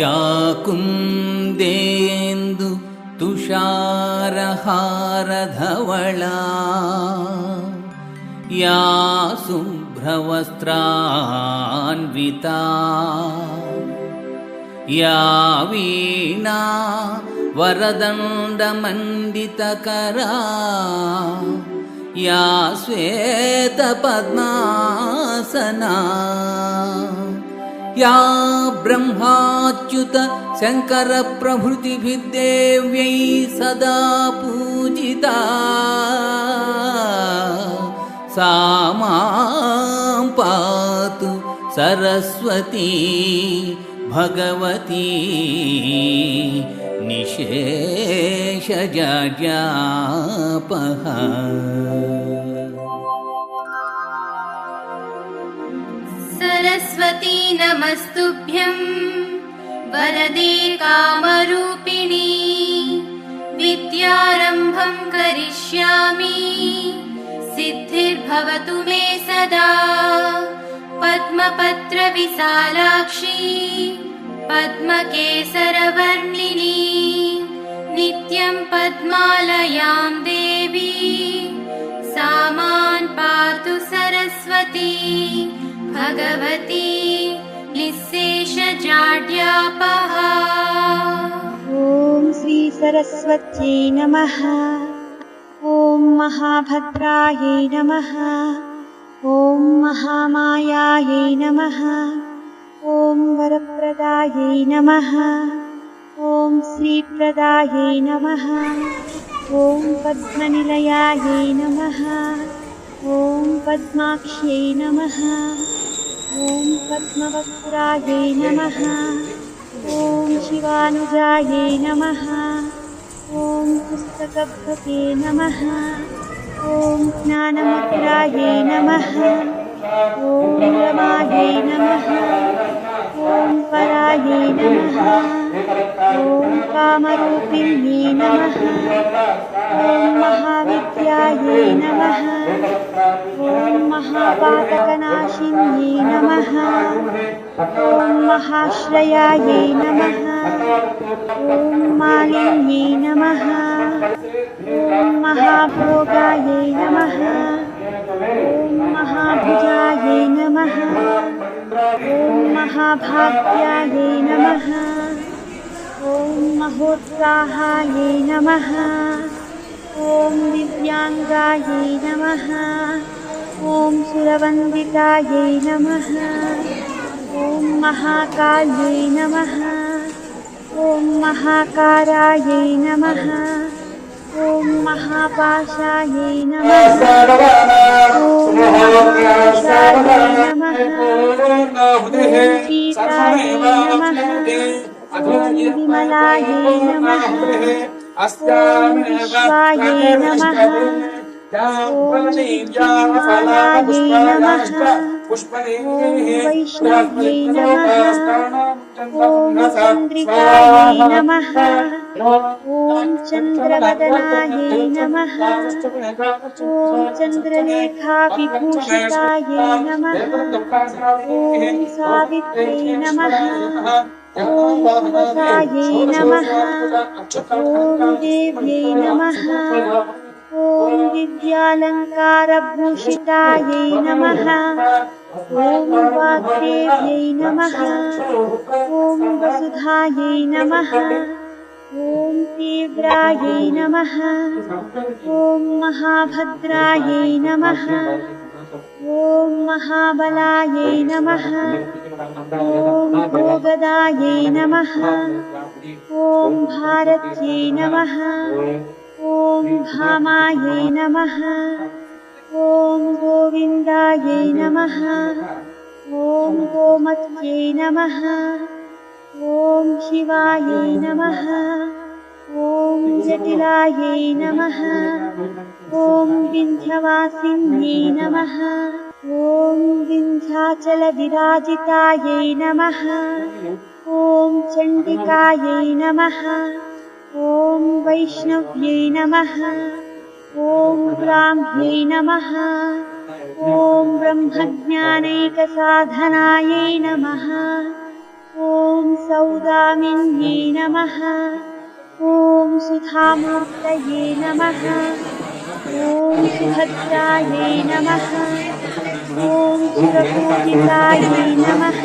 या कुन्देन्दु तुषारहारधवला या शुभ्रवस्त्रान्विता या वीणा वरदण्डमण्डितकरा या श्वेतपद्मासना या ब्रह्माच्युत शङ्करप्रभृतिभिर्देव्यै सदा पूजिता। सा मां पातु सरस्वती भगवती निशेषजापः सरस्वती नमस्तुभ्यं वरदे कामरूपिणी। विद्यारम्भं करिष्यामि। सिद्धिर्भवतु मे सदा। पद्मपत्रविशालाक्षी। पद्मकेसरवर्णिनी। नित्यं पद्मालयां देवी। सा मान् पातु सरस्वती। भगवती निःशेषजाड्यापः। ॐ श्रीसरस्वत्यै नमः। ॐ महाभद्रायै नमः। ॐ महामायायै नमः। ॐ वरप्रदायै नमः। ॐ श्रीप्रदायै नमः। ॐ पद्मनिलयायै नमः। ॐ पद्माक्ष्यै नमः ॐ पद्मवक्त्रायै नमः। ॐ शिवानुजायै नमः। ॐ पुस्तकभृते नमः। ॐ ज्ञानमुद्रायै नमः। ॐ रमायै नमः। ॐ परायै नमः। ॐ कामरूपिण्यै नमः। ॐ महाविद्यायै नमः। ॐ महापातकनाशिन्यै नमः ॐ महाश्रयायै नमः ॐ मालिन्यै नमः ॐ महाभोगायै नमः ॐ महाभुजायै नमः ॐ महाभाग्यायै नमः ॐ महोत्साहायै नमः ॐ दिव्याङ्गायै नमः ॐ सुरवन्दितायै नमः। ॐ महाकाल्यै नमः। ॐ महाकारायै नमः। ॐ महापाशायै नमः। ॐ महापाशायै नमः। ॐ सीतायै नमः। ॐ विमलायै नमः। ॐ विश्वायै नमः। नमः। ॐ चन्द्रवदनायै नमः ॐ चन्द्रलेखाविभूषितायै नमः ॐ सावित्र्यै नमः ॐ सुमसायै नमः ॐ देव्यै नमः। ॐ दिव्यालङ्कारभूषितायै नमः। ॐ वाग्देव्यै नमः। ॐ वसुधायै नमः। ॐ तीव्रायै नमः। ॐ महाभद्रायै नमः। ॐ महाबलायै नमः। ॐ भोगदायै नमः। ॐ भारत्यै नमः ॐ भामायै नमः। ॐ गोविन्दायै नमः। ॐ गोमत्यै नमः। ॐ शिवायै नमः। ॐ जटिलायै नमः। ॐ विन्ध्यवासिन्यै नमः। ॐ विन्ध्याचलविराजितायै नमः। ॐ चण्डिकायै नमः ॐ वैष्णव्यै नमः। ॐ ब्राह्म्यै नमः। ॐ ब्रह्मज्ञानैकसाधनायै नमः। ॐ सौदामिन्यै नमः। ॐ सुधामूर्तये नमः। ॐ सुभद्रायै नमः ॐ सुरपूजितायै नमः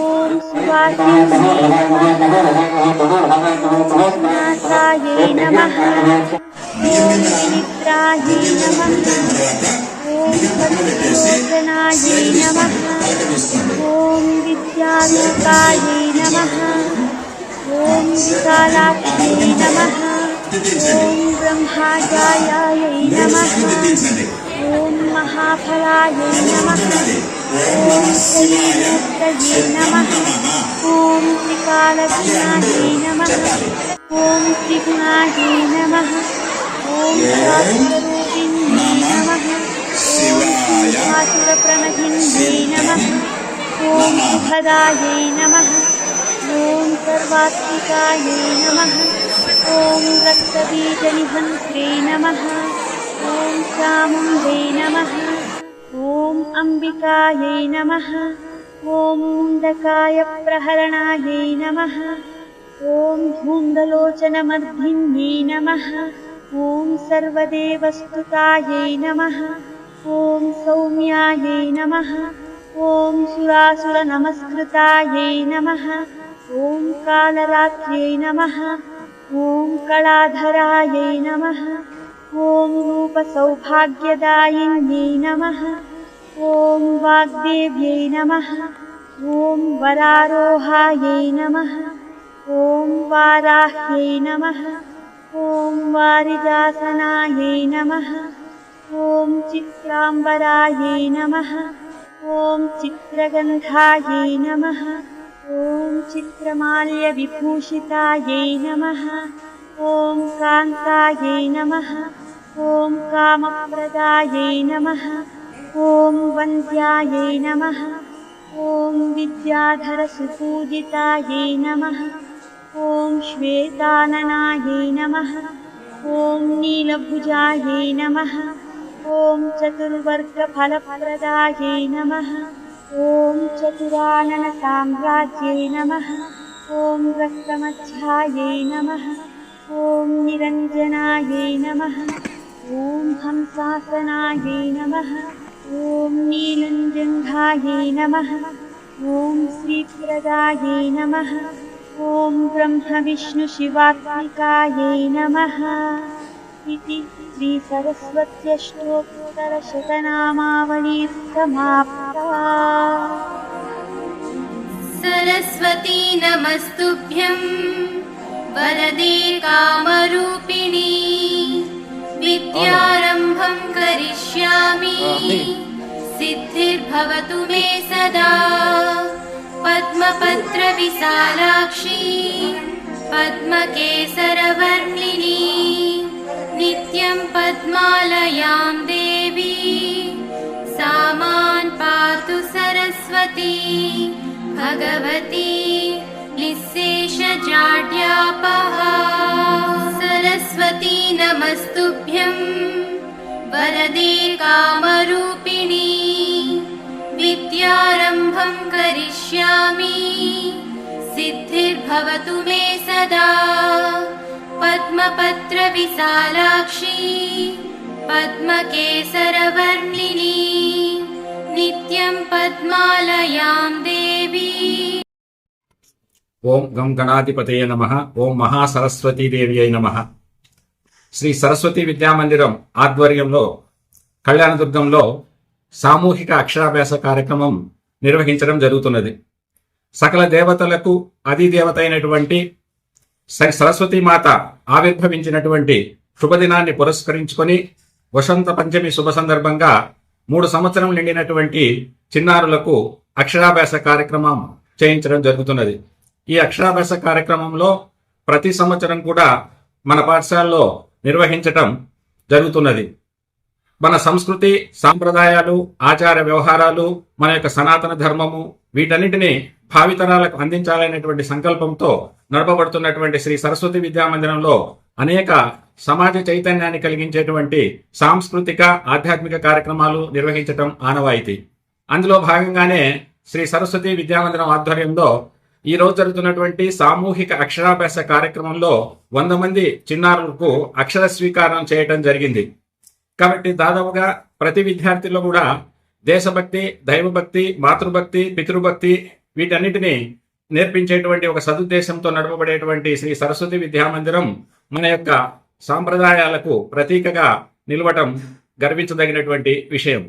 ॐ सुवासिन्यै नाथायै नमः? ॐ मित्रायै नमः? ॐ पतिलोचनायै नमः ॐ विद्यालोकायै नमः ॐ विशालाक्ष्यै नमः ॐ ब्रह्माजायायै नमः? ॐ महाफलायै नमः। ॐ श्रीमूर्तये नमः। ॐ त्रिकालज्ञायै नमः। ॐ त्रिगुणायै नमः। ॐ शास्त्ररूपिण्यै नमः। ॐ सिंहासुरप्रणहिन्यै नमः। ॐ सुभदायै नमः। ॐ सर्वात्मिकायै नमः। ॐ रक्तबीजनिहन्त्रे नमः। नमः। ॐ अम्बिकायै नमः। ॐ मुण्डकायप्रहरणायै नमः। ॐ धून्दलोचनमर्धिन्यै नमः। ॐ सर्वदेवस्तुतायै नमः। ॐ सौम्यायै नमः। ॐ सुरासुरनमस्कृतायै नमः। ॐ कालरात्र्यै नमः। ॐ कलाधरायै नमः ॐ रूपसौभाग्यदायिन्यै नमः। ॐ वाग्देव्यै नमः। ॐ वरारोहायै नमः। ॐ वाराह्यै नमः। ॐ वारिजासनायै नमः। ॐ चित्राम्बरायै नमः। ॐ चित्रगन्धायै नमः। ॐ चित्रमाल्यविभूषितायै नमः ॐ कान्तायै नमः। ॐ कामप्रदायै नमः। ॐ वन्द्यायै नमः। ॐ विद्याधरसुपूजितायै नमः। ॐ श्वेताननायै नमः। ॐ नीलभुजायै नमः। ॐ चतुर्वर्गफलप्रदायै नमः। ॐ चतुराननसाम्राज्यै नमः। ॐ रक्तमध्यायै नमः ॐ निरञ्जनायै नमः। ॐ हंसासनायै नमः। ॐ नीलञ्जङ्घायै नमः। ॐ श्रीप्रदायै नमः। ॐ ब्रह्मविष्णुशिवात्मिकायै नमः। इति श्रीसरस्वत्यष्टोत्तरशतनामावली समाप्ता सरस्वती नमस्तुभ्यं वरदे कामरूपिणी। विद्यारम्भं करिष्यामि। सिद्धिर्भवतु मे सदा। पद्मपत्रविशालाक्षी। पद्मकेसरवर्णिनी। नित्यं पद्मालयां देवी। सा मान् पातु सरस्वती। भगवती निःशेषजाड्यापहा सरस्वती नमस्तुभ्यं। वरदे कामरूपिणी। विद्यारम्भं करिष्यामि। सिद्धिर्भवतु मे सदा। पद्मपत्रविशालाक्षी। पद्मकेसरवर्णिनी। नित्यं पद्मालयां देवी ఓం గం గణాధిపతయ నమ. ఓం మహాసరస్వతీదేవి అయి నమ. శ్రీ సరస్వతి విద్యామందిరం ఆధ్వర్యంలో కళ్యాణదుర్గంలో సామూహిక అక్షరాభ్యాస కార్యక్రమం నిర్వహించడం జరుగుతున్నది. సకల దేవతలకు అధిదేవత అయినటువంటి శ్రీ సరస్వతి మాత ఆవిర్భవించినటువంటి శుభదినాన్ని పురస్కరించుకొని వసంత పంచమి శుభ సందర్భంగా మూడు సంవత్సరం నిండినటువంటి చిన్నారులకు అక్షరాభ్యాస కార్యక్రమం చేయించడం జరుగుతున్నది. ఈ అక్షరాభ్యాస కార్యక్రమంలో ప్రతి సంవత్సరం కూడా మన పాఠశాలలో నిర్వహించటం జరుగుతున్నది. మన సంస్కృతి సాంప్రదాయాలు ఆచార వ్యవహారాలు మన యొక్క సనాతన ధర్మము వీటన్నిటిని భావితరాలకు అందించాలనేటువంటి సంకల్పంతో నడపబడుతున్నటువంటి శ్రీ సరస్వతి విద్యామందిరంలో అనేక సమాజ చైతన్యాన్ని కలిగించేటువంటి సాంస్కృతిక ఆధ్యాత్మిక కార్యక్రమాలు నిర్వహించటం ఆనవాయితీ. అందులో భాగంగానే శ్రీ సరస్వతి విద్యామందిరం ఆధ్వర్యంలో ఈ రోజు జరుగుతున్నటువంటి సామూహిక అక్షరాభ్యాస కార్యక్రమంలో వంద మంది చిన్నారులకు అక్షర స్వీకారం చేయటం జరిగింది. కాబట్టి దాదాపుగా ప్రతి విద్యార్థిలో కూడా దేశభక్తి దైవభక్తి మాతృభక్తి పితృభక్తి వీటన్నిటిని నేర్పించేటువంటి ఒక సదుద్దేశంతో నడపబడేటువంటి శ్రీ సరస్వతి విద్యామందిరం మన యొక్క సాంప్రదాయాలకు ప్రతీకగా నిలవటం గర్వించదగినటువంటి విషయం.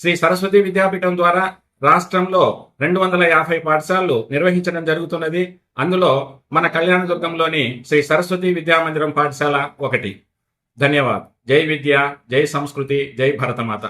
శ్రీ సరస్వతి విద్యాపీఠం ద్వారా రాష్ట్రంలో రెండు వందల యాభై పాఠశాలలు నిర్వహించడం జరుగుతున్నది. అందులో మన కళ్యాణదుర్గంలోని శ్రీ సరస్వతి విద్యామందిరం పాఠశాల ఒకటి. ధన్యవాద్. జై విద్య జై సంస్కృతి జై భరతమాత.